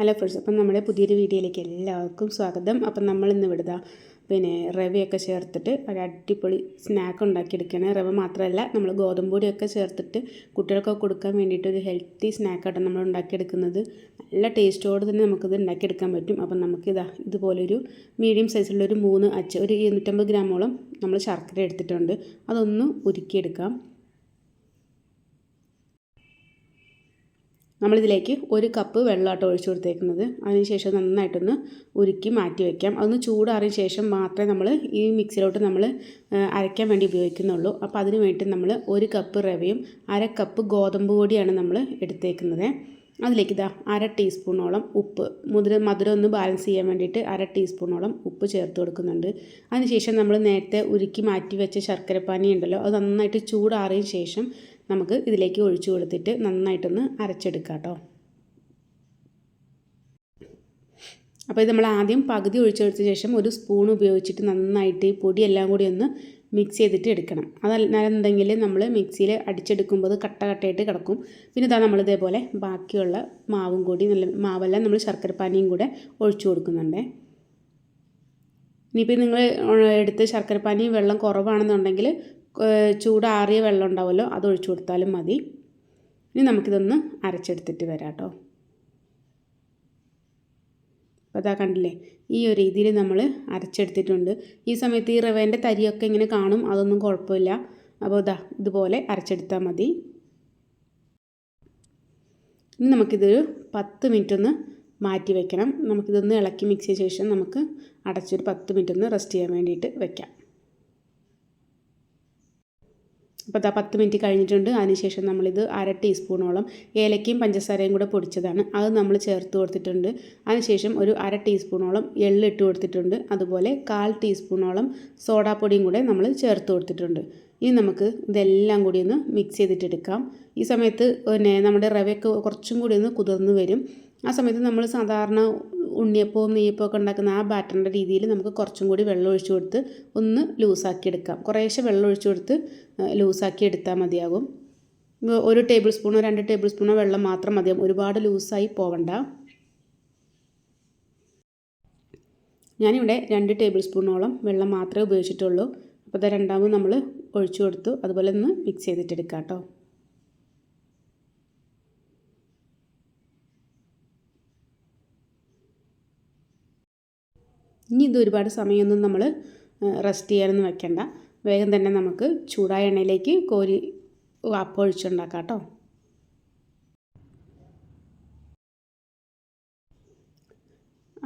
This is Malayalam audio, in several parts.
ഹലോ ഫ്രണ്ട്സ് അപ്പം നമ്മുടെ പുതിയൊരു വീഡിയോയിലേക്ക് എല്ലാവർക്കും സ്വാഗതം. അപ്പം നമ്മൾ ഇന്ന് ഇവിടുത പിന്നെ റവയൊക്കെ ചേർത്തിട്ട് ഒരു അടിപൊളി സ്നാക്ക് ഉണ്ടാക്കിയെടുക്കുകയാണ്. റവ മാത്രമല്ല നമ്മൾ ഗോതമ്പ് പൊടിയൊക്കെ ചേർത്തിട്ട് കുട്ടികൾക്കൊക്കെ കൊടുക്കാൻ വേണ്ടിയിട്ട് ഒരു ഹെൽത്തി സ്നാക്കായിട്ടാണ് നമ്മൾ ഉണ്ടാക്കിയെടുക്കുന്നത്. നല്ല ടേസ്റ്റോട് തന്നെ നമുക്കിത് ഉണ്ടാക്കിയെടുക്കാൻ പറ്റും. അപ്പം നമുക്കിതാ ഇതുപോലൊരു മീഡിയം സൈസിലുള്ളൊരു മൂന്ന് അച്ച ഒരു ഇരുന്നൂറ്റമ്പത് ഗ്രാമോളം നമ്മൾ ശർക്കര എടുത്തിട്ടുണ്ട്. അതൊന്ന് ഉരുക്കിയെടുക്കാം. നമ്മളിതിലേക്ക് ഒരു കപ്പ് വെള്ളമായിട്ട് ഒഴിച്ചു കൊടുത്തേക്കുന്നത്. അതിനുശേഷം നന്നായിട്ടൊന്ന് ഉരുക്കി മാറ്റി വയ്ക്കാം അതൊന്ന് ചൂടാറിയ ശേഷം മാത്രമേ നമ്മൾ ഈ മിക്സിയിലോട്ട് നമ്മൾ അരയ്ക്കാൻ വേണ്ടി ഉപയോഗിക്കുന്നുള്ളൂ. അപ്പോൾ അതിന് വേണ്ടി നമ്മൾ ഒരു കപ്പ് റവയും അര കപ്പ് ഗോതമ്പ് പൊടിയാണ് നമ്മൾ എടുത്തേക്കുന്നത്. അതിലേക്ക് ഇതാ അര ടീസ്പൂണോളം ഉപ്പ്. മുതിര മധുരം ഒന്ന് ബാലൻസ് ചെയ്യാൻ വേണ്ടിയിട്ട് അര ടീസ്പൂണോളം ഉപ്പ് ചേർത്ത് കൊടുക്കുന്നുണ്ട്. അതിനുശേഷം നമ്മൾ നേരത്തെ ഉരുക്കി മാറ്റി വെച്ച ശർക്കരപ്പാനി ഉണ്ടല്ലോ അത് നന്നായിട്ട് ചൂടാറിയ ശേഷം നമുക്ക് ഇതിലേക്ക് ഒഴിച്ചു കൊടുത്തിട്ട് നന്നായിട്ടൊന്ന് അരച്ചെടുക്കാം കേട്ടോ. അപ്പോൾ ഇത് നമ്മൾ ആദ്യം പകുതി കൊടുത്ത ശേഷം ഒരു സ്പൂൺ ഉപയോഗിച്ചിട്ട് നന്നായിട്ട് ഈ പൊടിയെല്ലാം കൂടി ഒന്ന് മിക്സ് ചെയ്തിട്ട് എടുക്കണം. അതല്ലെന്നുണ്ടെങ്കിൽ നമ്മൾ മിക്സിയിൽ അടിച്ചെടുക്കുമ്പോൾ കട്ട കട്ടയായിട്ട് കിടക്കും. പിന്നെ ഇതാ നമ്മൾ ഇതേപോലെ ബാക്കിയുള്ള മാവും കൂടി നല്ല മാവെല്ലാം നമ്മൾ ശർക്കരപ്പാനിയും കൂടെ ഒഴിച്ചു കൊടുക്കുന്നുണ്ട്. ഇനിയിപ്പോൾ നിങ്ങൾ എടുത്ത് ശർക്കരപ്പാനി വെള്ളം കുറവാണെന്നുണ്ടെങ്കിൽ ചൂടാറിയ വെള്ളം ഉണ്ടാവുമല്ലോ അത് ഒഴിച്ചു കൊടുത്താലും മതി. ഇനി നമുക്കിതൊന്ന് അരച്ചെടുത്തിട്ട് വരാം കേട്ടോ അപ്പോൾ അതാ കണ്ടില്ലേ? ഈ ഒരു രീതിയിൽ നമ്മൾ അരച്ചെടുത്തിട്ടുണ്ട്. ഈ സമയത്ത് ഈ റവേന്റെ തരിയൊക്കെ ഇങ്ങനെ കാണും അതൊന്നും കുഴപ്പമില്ല. അപ്പോൾ ഇതാ ഇതുപോലെ അരച്ചെടുത്താൽ മതി. ഇനി നമുക്കിതൊരു പത്ത് മിനിറ്റ് ഒന്ന് മാറ്റി വെക്കണം. നമുക്കിതൊന്ന് ഇളക്കി മിക്സ് ചെയ്ത ശേഷം നമുക്ക് അടച്ചൊരു പത്ത് മിനിറ്റ് ഒന്ന് റെസ്റ്റ് ചെയ്യാൻ വേണ്ടിയിട്ട് വെക്കാം. അപ്പോൾ അതാ പത്ത് മിനിറ്റ് കഴിഞ്ഞിട്ടുണ്ട്. അതിനുശേഷം നമ്മളിത് അര ടീസ്പൂണോളം ഏലക്കയും പഞ്ചസാരയും കൂടെ പൊടിച്ചതാണ്. അത് നമ്മൾ ചേർത്ത് കൊടുത്തിട്ടുണ്ട്. അതിനുശേഷം ഒരു അര ടീസ്പൂണോളം എള്ള് ഇട്ട് കൊടുത്തിട്ടുണ്ട്. അതുപോലെ കാൽ ടീസ്പൂണോളം സോഡാപ്പൊടിയും കൂടെ നമ്മൾ ചേർത്ത് കൊടുത്തിട്ടുണ്ട്. ഇനി നമുക്ക് ഇതെല്ലാം കൂടി ഒന്ന് മിക്സ് ചെയ്തിട്ടെടുക്കാം. ഈ സമയത്ത് പിന്നെ നമ്മുടെ റവയൊക്കെ കുറച്ചും കൂടി ഒന്ന് കുതിർന്ന് വരും. ആ സമയത്ത് നമ്മൾ സാധാരണ ഉണ്ണിയപ്പവും നെയ്യപ്പവും ഒക്കെ ഉണ്ടാക്കുന്ന ആ ബാറ്ററിന്റെ രീതിയിൽ നമുക്ക് കുറച്ചും കൂടി വെള്ളം ഒഴിച്ചു കൊടുത്ത് ഒന്ന് ലൂസാക്കി എടുക്കാം. കുറേശ്ശെ വെള്ളം ഒഴിച്ചു കൊടുത്ത് ലൂസാക്കി എടുത്താൽ മതിയാകും. ഒരു ടേബിൾ സ്പൂണോ രണ്ട് ടേബിൾ സ്പൂണോ വെള്ളം മാത്രം മതിയാകും. ഒരുപാട് ലൂസായി പോവണ്ട. ഞാനിവിടെ രണ്ട് ടേബിൾ സ്പൂണോളം വെള്ളം മാത്രമേ ഉപയോഗിച്ചിട്ടുള്ളൂ. അപ്പോൾ അത് രണ്ടാമത് നമ്മൾ ഒഴിച്ചു കൊടുത്തു. അതുപോലെ ഒന്ന് മിക്സ് ചെയ്തിട്ടെടുക്കാം കേട്ടോ ഇനി ഇത് ഒരുപാട് സമയമൊന്നും നമ്മൾ റെസ്റ്റ് ചെയ്യാനൊന്നും വെക്കണ്ട. വേഗം തന്നെ നമുക്ക് ചൂടായ എണ്ണയിലേക്ക് കോരി അപ്പം ഒഴിച്ചുണ്ടാക്കാം കേട്ടോ.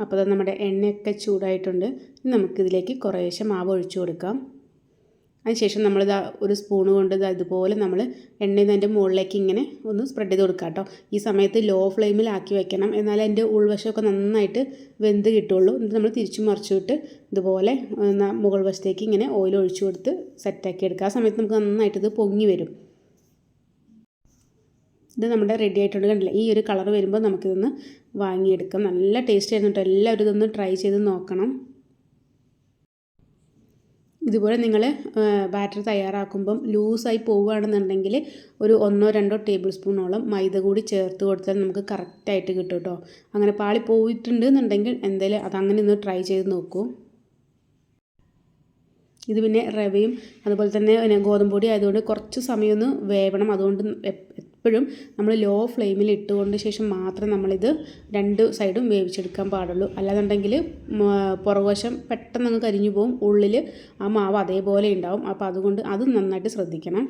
അപ്പോൾ നമ്മുടെ എണ്ണയൊക്കെ ചൂടായിട്ടുണ്ട്. നമുക്കിതിലേക്ക് കുറേശ്ശെ മാവ് ഒഴിച്ചു കൊടുക്കാം. അതിനുശേഷം നമ്മളിത് ഒരു സ്പൂൺ കൊണ്ട് ഇത് ഇതുപോലെ നമ്മൾ എണ്ണയിൽ അതിന്റെ മുകളിലേക്ക് ഇങ്ങനെ ഒന്ന് സ്പ്രെഡ് ചെയ്ത് കൊടുക്കുക കേട്ടോ ഈ സമയത്ത് ലോ ഫ്ലെയിമിലാക്കി വെക്കണം. എന്നാലേ അതിന്റെ ഉൾവശമൊക്കെ നന്നായിട്ട് വെന്ത് കിട്ടുള്ളൂ. എന്നിട്ട് നമ്മൾ തിരിച്ചു മറിച്ചിട്ട് ഇതുപോലെ മുകൾ വശത്തേക്ക് ഇങ്ങനെ ഓയിൽ ഒഴിച്ചു കൊടുത്ത് സെറ്റാക്കി എടുക്കുക. ആ സമയത്ത് നമുക്ക് നന്നായിട്ട് ഇത് പൊങ്ങി വരും. ഇത് നമ്മുടെ റെഡി ആയിട്ടുണ്ട് കണ്ടില്ല? ഈ ഒരു കളർ വരുമ്പോൾ നമുക്കിതൊന്ന് വാങ്ങിയെടുക്കാം. നല്ല ടേസ്റ്റ് ആയിരുന്നു കേട്ടോ എല്ലാവരും ഇതൊന്ന് ട്രൈ ചെയ്ത് നോക്കണം. ഇതുപോലെ നിങ്ങൾ ബാറ്റർ തയ്യാറാക്കുമ്പം ലൂസായി പോവുകയാണെന്നുണ്ടെങ്കിൽ ഒരു ഒന്നോ രണ്ടോ ടേബിൾ സ്പൂണോളം മൈദ കൂടി ചേർത്ത് കൊടുത്താൽ നമുക്ക് കറക്റ്റായിട്ട് കിട്ടും കേട്ടോ. അങ്ങനെ പാളി പോയിട്ടുണ്ട് എന്നുണ്ടെങ്കിൽ എന്തായാലും അതങ്ങനെ ഒന്ന് ട്രൈ ചെയ്ത് നോക്കൂ. ഇത് പിന്നെ റവയും അതുപോലെ തന്നെ ഗോതമ്പ് പൊടി ആയതുകൊണ്ട് കുറച്ച് സമയമൊന്ന് വേവണം. അതുകൊണ്ട് എപ്പോഴും നമ്മൾ ലോ ഫ്ലെയിമിൽ ഇട്ടുകൊണ്ട് ശേഷം മാത്രം നമ്മളിത് രണ്ട് സൈഡും വേവിച്ചെടുക്കാൻ പാടുള്ളൂ. അല്ലാന്നുണ്ടെങ്കിൽ പുറകുവശം പെട്ടെന്ന് അങ്ങ് കരിഞ്ഞു പോകും ഉള്ളിൽ ആ മാവ് അതേപോലെ ഉണ്ടാവും. അപ്പോൾ അതുകൊണ്ട് അത് നന്നായിട്ട് ശ്രദ്ധിക്കണം.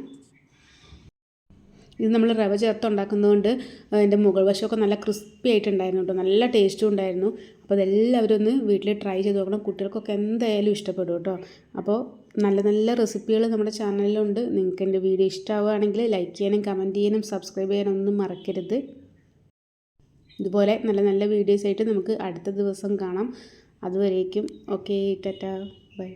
ഇത് നമ്മൾ റവ ചേർത്ത് ഉണ്ടാക്കുന്നതുകൊണ്ട് അതിന്റെ മുകൾ വശമൊക്കെ നല്ല ക്രിസ്പി ആയിട്ടുണ്ടായിരുന്നു കേട്ടോ നല്ല ടേസ്റ്റും ഉണ്ടായിരുന്നു. അപ്പോൾ അതെല്ലാവരും ഒന്ന് വീട്ടിൽ ട്രൈ ചെയ്ത് നോക്കണം. കുട്ടികൾക്കൊക്കെ എന്തായാലും ഇഷ്ടപ്പെടും കേട്ടോ അപ്പോൾ നല്ല നല്ല റെസിപ്പികൾ നമ്മുടെ ചാനലിലുണ്ട്. നിങ്ങൾക്ക് എന്റെ വീഡിയോ ഇഷ്ടമാവുകയാണെങ്കിൽ ലൈക്ക് ചെയ്യാനും കമന്റ് ചെയ്യാനും സബ്സ്ക്രൈബ് ചെയ്യാനും ഒന്നും മറക്കരുത്. ഇതുപോലെ നല്ല നല്ല വീഡിയോസ് ആയിട്ട് നമുക്ക് അടുത്ത ദിവസം കാണാം. അതുവരേക്കും. ഓക്കെ ടാറ്റ. ബൈ